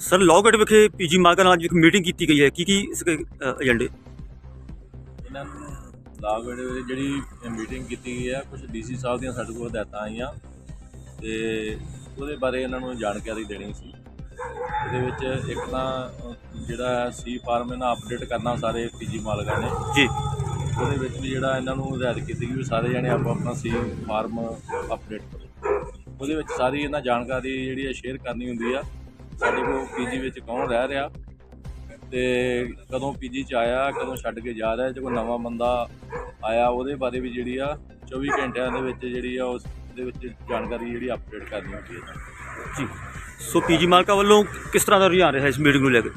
Sir ਲੋਗਟ ਵਿਖੇ PG ਮਾਰਕਾ ਨਾਲ ਅੱਜ ਇੱਕ ਮੀਟਿੰਗ ਕੀਤੀ ਗਈ ਹੈ। ਕੀ ਕੀ ਇਸ ਦੇ ਏਜੰਡੇ ਇਹਨਾਂ ਨੂੰ ਲਾਗੜ ਜਿਹੜੀ ਮੀਟਿੰਗ ਕੀਤੀ ਗਈ ਹੈ ਕੁਝ ਡੀਸੀ ਸਾਹਿਬ ਦੀਆਂ ਸਾਡੇ ਕੋਲ ਹਦਾਇਤਾਂ ਆਈਆਂ ਤੇ ਉਹਦੇ ਬਾਰੇ ਇਹਨਾਂ ਨੂੰ ਜਾਣਕਾਰੀ ਦੇਣੀ ਸੀ। ਇਹਦੇ ਵਿੱਚ ਇੱਕ ਤਾਂ ਜਿਹੜਾ ਸੀ ਫਾਰਮ ਇਹਨਾਂ ਅਪਡੇਟ ਕਰਨਾ ਸਾਰੇ ਪੀਜੀ ਮਾਲਕਾਂ ਨੇ। ਜੀ। ਉਹਦੇ ਵਿੱਚ ਵੀ ਜਿਹੜਾ ਇਹਨਾਂ ਨੂੰ ਹਦਾਇਤ ਕੀਤੀ ਗਈ ਵੀ ਸਾਰੇ ਜਣੇ ਆਪੋ ਆਪਣਾ ਸੀ ਫਾਰਮ ਅਪਡੇਟ ਕਰੋ। ਉਹਦੇ ਵਿੱਚ ਸਾਰੀ ਇਹਨਾਂ ਜਾਣਕਾਰੀ ਜਿਹੜੀ ਹੈ ਸ਼ੇਅਰ ਕਰਨੀ ਹੁੰਦੀ ਆ। ਸਾਡੇ ਕੋਲ ਪੀਜੀ ਵਿੱਚ ਕੌਣ ਰਹਿ ਰਿਹਾ? ਤੇ ਕਦੋਂ ਪੀਜੀ ਚ ਆਇਆ ਕਦੋਂ ਛੱਡ ਕੇ ਜਾ ਰਿਹਾ ਜੇ ਕੋਈ ਨਵਾਂ ਬੰਦਾ ਆਇਆ ਉਹਦੇ ਬਾਰੇ ਵੀ ਜਿਹੜੀ ਆ 24 ਘੰਟਿਆਂ ਦੇ ਵਿੱਚ ਜਿਹੜੀ ਆ ਉਸ ਦੇ ਵਿੱਚ ਜਾਣਕਾਰੀ ਜਿਹੜੀ ਅਪਡੇਟ ਕਰਨੀ ਹੁੰਦੀ ਹੈ ਜੀ। ਸੋ ਪੀਜੀ ਮਾਰਕਾ ਵੱਲੋਂ ਕਿਸ ਤਰ੍ਹਾਂ ਦਾ ਰੁਝਾਨ ਰਿਹਾ ਇਸ ਮੀਟਿੰਗ ਨੂੰ ਲੈ ਕੇ?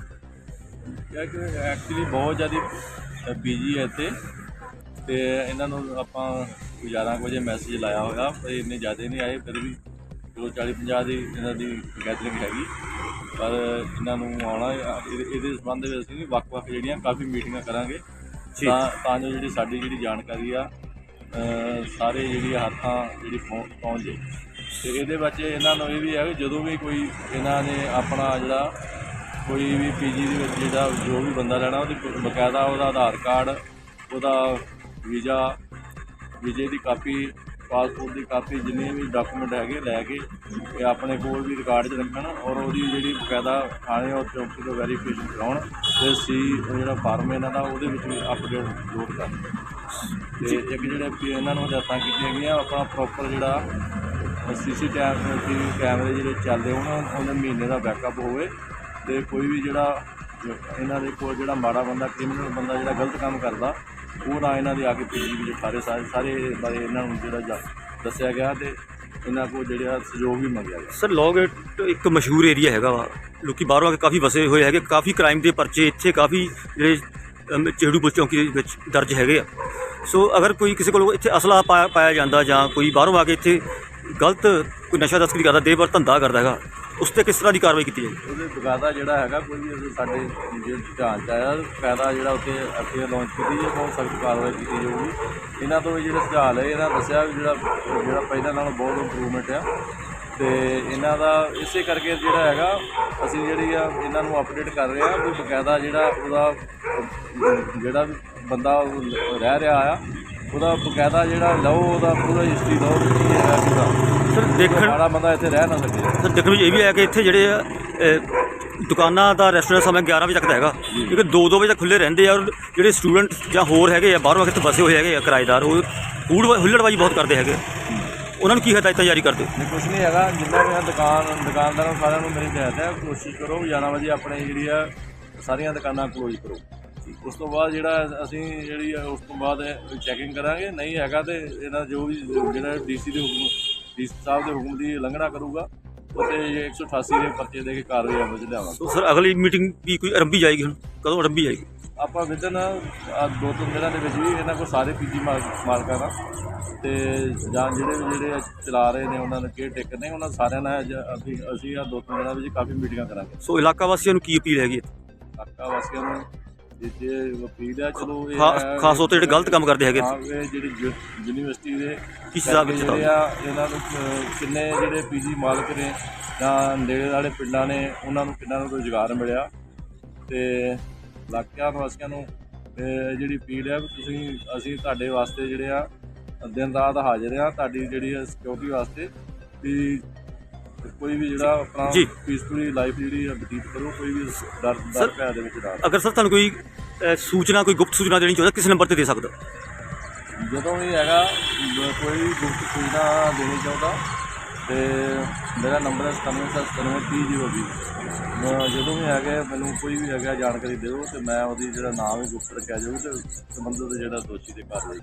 ਐਕਚੁਅਲੀ ਬਹੁਤ ਜ਼ਿਆਦਾ ਬੀਜੀ ਹੈ ਇੱਥੇ। ਤੇ ਇਹਨਾਂ ਨੂੰ ਆਪਾਂ 11 ਕੁ ਵਜੇ ਮੈਸੇਜ ਲਾਇਆ ਹੋਇਆ ਪਰ ਇੰਨੇ ਜ਼ਿਆਦਾ ਨਹੀਂ ਆਏ ਫਿਰ ਵੀ ਚਲੋ 40 50 ਦੀ ਇਹਨਾਂ ਦੀ ਗੈਦਰਿੰਗ ਹੈਗੀ। ਪਰ ਇਹਨਾਂ ਨੂੰ ਆਉਣਾ ਇਹਦੇ ਇਹਦੇ ਸੰਬੰਧ ਵਿੱਚ ਅਸੀਂ ਵੱਖ-ਵੱਖ ਜਿਹੜੀਆਂ ਕਾਫੀ ਮੀਟਿੰਗਾਂ ਕਰਾਂਗੇ। ਤਾਂ ਤਾਂ ਜੋ ਜਿਹੜੀ ਸਾਡੀ ਜਿਹੜੀ ਜਾਣਕਾਰੀ ਆ ਸਾਰੇ ਜਿਹੜੀ ਹੱਥਾਂ ਜਿਹੜੀ ਪਹੁੰ- ਪਹੁੰਚ। ਜੇ ਤੇ ਇਹਦੇ ਵਿੱਚ ਇਹਨਾਂ ਨੂੰ ਇਹ ਵੀ ਹੈ ਕਿ ਜਦੋਂ ਵੀ ਕੋਈ ਇਹਨਾਂ ਨੇ ਆਪਣਾ ਜਿਹੜਾ ਕੋਈ ਵੀ ਪੀਜੀ ਦੇ ਵਿੱਚ ਜਿਹੜਾ ਜੋ ਵੀ ਬੰਦਾ ਲੈਣਾ ਉਹਦੀ ਬਕਾਇਦਾ ਉਹਦਾ ਆਧਾਰ ਕਾਰਡ ਉਹਦਾ ਵੀਜ਼ਾ ਵੀਜ਼ੇ ਦੀ ਕਾਪੀ ਪਾਸਪੋਰਟ ਦੀ ਕਾਪੀ ਜਿੰਨੇ ਵੀ ਡਾਕੂਮੈਂਟ ਹੈਗੇ ਲੈ ਕੇ ਤੇ ਆਪਣੇ ਕੋਲ ਵੀ ਰਿਕਾਰਡ 'ਚ ਰੱਖਣ ਔਰ ਉਹਦੀ ਜਿਹੜੀ ਬਕਾਇਦਾ ਥਾਣੇ ਔਰ ਚੌਕੀ ਤੋਂ ਵੈਰੀਫਿਕੇਸ਼ਨ ਕਰਾਉਣ ਤੇ ਸੀ ਉਹ ਜਿਹੜਾ ਫਾਰਮ ਹੈ ਇਹਨਾਂ ਦਾ ਉਹਦੇ ਵਿੱਚ ਵੀ ਅਪਡੇਟ ਲੋਡ ਕਰਨ ਤੇ ਇੱਕ ਜਿਹੜੇ ਇਹਨਾਂ ਨੂੰ ਹਦਾਇਤਾਂ ਕੀਤੀਆਂ ਗਈਆਂ ਆਪਣਾ ਪ੍ਰੋਪਰ ਜਿਹੜਾ ਸੀਸੀ ਟੀਵੀ ਕੈਮਰੇ ਜਿਹੜੇ ਚੱਲਦੇ ਹੋਣ ਉਹਨਾਂ ਮਹੀਨੇ ਦਾ ਬੈਕਅਪ ਹੋਵੇ ਤੇ ਕੋਈ ਵੀ ਜਿਹੜਾ ਇਹਨਾਂ ਦੇ ਕੋਲ ਜਿਹੜਾ ਮਾੜਾ ਬੰਦਾ ਕ੍ਰਿਮੀਨਲ ਬੰਦਾ ਜਿਹੜਾ ਗਲਤ ਕੰਮ ਕਰਦਾ ਉਹ ਨਾ ਇਹਨਾਂ ਦੇ ਆ ਕੇ ਪੀਜੀ ਵਿੱਚ ਸਾਰੇ ਸਾਰੇ ਸਾਰੇ ਬਾਰੇ ਇਹਨਾਂ ਨੂੰ ਜਿਹੜਾ ਜਾ- ਦੱਸਿਆ ਗਿਆ ਤੇ ਇਹਨਾਂ ਕੋਲ ਜਿਹੜਾ ਸਹਿਯੋਗ ਵੀ ਮੰਗਿਆ ਗਿਆ। ਸਰ ਲੋਗਟ ਇੱਕ ਮਸ਼ਹੂਰ ਏਰੀਆ ਹੈਗਾ ਵਾ ਲੋਕੀ ਬਾਹਰੋਂ ਆ ਕੇ ਕਾਫੀ ਵਸੇ ਹੋਏ ਹੈਗੇ ਕਾਫੀ ਕ੍ਰਾਈਮ ਦੇ ਪਰਚੇ ਇੱਥੇ ਕਾਫੀ ਜਿਹੜੇ ਅਮ, ਚਿਹੜੂ ਚੌਂਕੀ ਦੇ ਵਿੱਚ ਦਰਜ ਹੈਗੇ ਆ। ਸੋ ਅਗਰ ਕੋਈ ਕਿਸੇ ਕੋਲ ਇੱਥੇ ਅਸਲਾ ਪਾ ਪਾਇਆ ਜਾਂਦਾ ਜਾਂ ਕੋਈ ਬਾਹਰੋਂ ਆ ਕੇ ਇੱਥੇ ਗਲਤ ਕੋਈ ਨਸ਼ਾ ਤਸਕਰੀ ਕਰਦਾ ਦੇਵਰ ਧੰਦਾ ਕਰਦਾ ਹੈਗਾ ਉਸ ਤੇ ਕਿਸ ਤਰ੍ਹਾਂ ਦੀ ਕਾਰਵਾਈ ਕੀਤੀ ਜਾਏਗੀ ਉਹਦੇ ਬਕਾਇਦਾ ਜਿਹੜਾ ਹੈਗਾ, ਕੋਈ ਵੀ ਸਾਡੇ ਜਿਹੜੇ ਧਿਆਨ ਆਇਆ ਬਕਾਇਦਾ ਜਿਹੜਾ ਉੱਥੇ ਐਫਆਈਆਰ ਲਾਂਚ ਕੀਤੀ ਜੇ ਬਹੁਤ ਸਖਤ ਕਾਰਵਾਈ ਕੀਤੀ ਜਾਊਗੀ। ਇਹਨਾਂ ਤੋਂ ਵੀ ਜਿਹੜੇ ਸੁਝਾਅ ਲਏ, ਇਹਨਾਂ ਦੱਸਿਆ ਵੀ ਜਿਹੜਾ ਜਿਹੜਾ ਪਹਿਲਾਂ ਨਾਲੋਂ ਬਹੁਤ ਇੰਪਰੂਵਮੈਂਟ ਆ। ਤੇ ਇਹਨਾਂ ਦਾ ਇਸੇ ਕਰਕੇ ਜਿਹੜਾ ਹੈਗਾ, ਅਸੀਂ ਜਿਹੜੀ ਆ, ਇਹਨਾਂ ਨੂੰ ਅਪਡੇਟ ਕਰ ਰਹੇ ਆ ਵੀ ਬਕਾਇਦਾ ਜਿਹੜਾ ਉਹਦਾ, ਜਿਹੜਾ ਵੀ ਬੰਦਾ ਰਹਿ ਰਿਹਾ ਆ, ਉਹਦਾ ਬਕਾਇਦਾ ਜਿਹੜਾ ਲਓ, ਉਹਦਾ ਪੂਰਾ ਹਿਸਟਰੀ ਲਓ ਕੀ ਹੈਗਾ ਪੂਰਾ ਸਰ ਦੇਖਣ ਮਾੜਾ ਬੰਦਾ ਇੱਥੇ ਰਹਿ ਨਾ ਸਕੇ। ਸਰ ਦੇਖਣ ਵਿੱਚ ਇਹ ਵੀ ਹੈ ਕਿ ਇੱਥੇ ਜਿਹੜੇ ਆ, ਦੁਕਾਨਾਂ ਦਾ ਰੈਸਟੋਰੈਂਟ ਸਮਾਂ 11 ਵਜੇ ਤੱਕ ਦਾ ਹੈਗਾ। ਕਿਉਂਕਿ 2-2 ਵਜੇ ਤੱਕ ਖੁੱਲੇ ਰਹਿੰਦੇ ਆ ਔਰ ਜਿਹੜੇ ਸਟੂਡੈਂਟ ਜਾਂ ਹੋਰ ਹੈਗੇ ਆ ਬਾਹਰੋਂ ਆ ਕੇ ਇੱਥੇ ਵਸੇ ਹੋਏ ਹੈਗੇ ਆ ਕਿਰਾਏਦਾਰ ਉਹ ਫੂਡ ਹੁੱਲੜਬਾਜੀ ਬਹੁਤ ਕਰਦੇ ਹੈਗੇ। ਉਹਨਾਂ ਨੂੰ ਕੀ ਹਦਾਇਤਾਂ ਜਾਰੀ ਕਰਦੇ ਨਹੀਂ ਕੁਛ ਨਹੀਂ ਹੈਗਾ। ਜਿੰਨਾ ਵੀ ਆ ਦੁਕਾਨ ਦੁਕਾਨਦਾਰਾਂ ਨੂੰ ਸਾਰਿਆਂ ਨੂੰ ਮੇਰੀ ਹਦਾਇਤ ਹੈ ਕੋਸ਼ਿਸ਼ ਕਰੋ ਵੀ 11 ਵਜੇ ਆਪਣੇ ਜਿਹੜੀ ਆ ਸਾਰੀਆਂ ਦੁਕਾਨਾਂ ਕਲੋਜ਼ ਕਰੋ। ਉਸ ਤੋਂ ਬਾਅਦ ਜਿਹੜਾ ਅਸੀਂ ਜਿਹੜੀ ਆ ਉਸ ਤੋਂ ਬਾਅਦ ਚੈਕਿੰਗ ਕਰਾਂਗੇ। ਨਹੀਂ ਹੈਗਾ ਤੇ ਇਹਨਾਂ ਜੋ ਵੀ ਜਿਹੜਾ ਡੀਸੀ ਦੇ ਹੁਕਮ ਡੀਸੀ ਸਾਹਿਬ ਦੇ ਹੁਕਮ ਦੀ ਉਲੰਘਣਾ ਕਰੂਗਾ ਉਤੇ 188 ਦੇ ਪਰਚੇ ਦੇ ਕੇ ਕਾਰਵਾਈ ਅਮਲ ਚ ਲਿਆਵਾਂਗੇ। ਸੋ ਸਰ ਅਗਲੀ ਮੀਟਿੰਗ ਵੀ ਕੋਈ ਆਰੰਭੀ ਜਾਏਗੀ ਹੁਣ? ਕਦੋਂ ਆਰੰਭੀ ਜਾਏਗੀ? ਆਪਾਂ ਵਿਦਨ ਦੋ ਤਿੰਨ ਦਿਨਾਂ ਦੇ ਵਿੱਚ ਵੀ ਇਹਨਾਂ ਕੋਲ ਸਾਰੇ ਪੀਜੀ ਮਾਲਕਾਂ ਦਾ ਤੇ ਜਾਂ ਜਿਹੜੇ ਵੀ ਜਿਹੜੇ ਚਲਾ ਰਹੇ ਨੇ ਉਹਨਾਂ ਦੇ ਕੇਅਰ ਟੇਕਰ ਨੇ ਉਹਨਾਂ ਸਾਰਿਆਂ ਨਾਲ ਅੱਜ ਅਸੀਂ ਅਸੀਂ ਆ ਦੋ ਤਿੰਨ ਦਿਨਾਂ ਵਿੱਚ ਕਾਫੀ ਮੀਟਿੰਗਾਂ ਕਰਾਂਗੇ। ਸੋ ਇਲਾਕਾ ਵਾਸੀਆਂ ਨੂੰ ਕੀ ਅਪੀਲ ਹੈਗੀ? ਇਲਾਕਾ ਵਾਸੀਆਂ ਨੂੰ ਜੇ- ਅਪੀਲ ਹੈ ਚਲੋ ਇਹ ਹੈ- ਖਾਸ ਤੌਰ ਤੇ ਜਿਹੜੇ ਗਲਤ ਕੰਮ ਕਰਦੇ ਹੈਗੇ ਹਾਂ ਇਹ ਜਿਹੜੀ ਯੂ- ਯੂਨੀਵਰਸਿਟੀ ਦੇ ਕਿਸ ਹਿਸਾਬ ਵਿੱਚ ਜਿਹੜੇ ਆ ਇਹਨਾਂ ਨੂੰ ਕਿੰਨੇ ਜਿਹੜੇ ਪੀਜੀ ਮਾਲਕ ਨੇ ਜਾਂ ਨੇੜੇ ਵਾਲੇ ਪਿੰਡਾਂ ਨੇ ਉਹਨਾਂ ਨੂੰ ਕਿੰਨਾ ਨੂੰ ਰੁਜ਼ਗਾਰ ਮਿਲਿਆ? ਤੇ ਇਲਾਕਿਆਂ ਵਾਸੀਆਂ ਨੂੰ ਇਹ ਜਿਹੜੀ ਅਪੀਲ ਹੈ ਵੀ ਤੁਸੀਂ ਅਸੀਂ ਤੁਹਾਡੇ ਵਾਸਤੇ ਜਿਹੜੇ ਆ ਦਿਨ ਰਾਤ ਹਾਜ਼ਰ ਆ ਤੁਹਾਡੀ ਜਿਹੜੀ ਸਿਕਿਉਰਿਟੀ ਵਾਸਤੇ ਵੀ ਕੋਈ ਵੀ ਜਿਹੜਾ ਆਪਣਾ ਜੀ। ਪੀਸਫੁਲੀ ਲਾਈਫ ਜਿਹੜੀ ਆ ਬਤੀਤ ਕਰੋ ਕੋਈ ਵੀ ਡਰ ਡਰ ਸਰ, ਭੈ ਦੇ ਵਿੱਚ ਨਾ ਰਹੋ। ਅਗਰ ਸਰ ਤੁਹਾਨੂੰ ਕੋਈ ਅ, ਸੂਚਨਾ ਕੋਈ ਗੁਪਤ ਸੂਚਨਾ ਦੇਣੀ ਚਾਹੁੰਦਾ ਕਿਸ ਨੰਬਰ ਤੇ ਦੇ ਸਕਦਾ ਜਦੋਂ ਵੀ ਹੈਗਾ ਬ- ਕੋਈ ਵੀ ਗੁਪਤ ਸੂਚਨਾ ਦੇਣੀ ਚਾਹੁੰਦਾ ਤੇ ਮੇਰਾ ਨੰਬਰ ਹੈ 979730 ਜਦੋਂ ਵੀ ਹੈਗੇ ਮੈਨੂੰ ਕੋਈ ਵੀ ਹੈਗਾ ਜਾਣਕਾਰੀ ਦਿਓ ਤੇ ਮੈਂ ਉਹਦੀ ਜਿਹੜਾ ਨਾਮ ਹੈ ਗੁਪਤ ਰੱਖਿਆ ਜਾਊ ਤੇ ਸੰਬੰਧਿਤ ਜਿਹੜਾ ਦੋਸ਼ੀ ਦੇ ਕਾਰਵਾਈ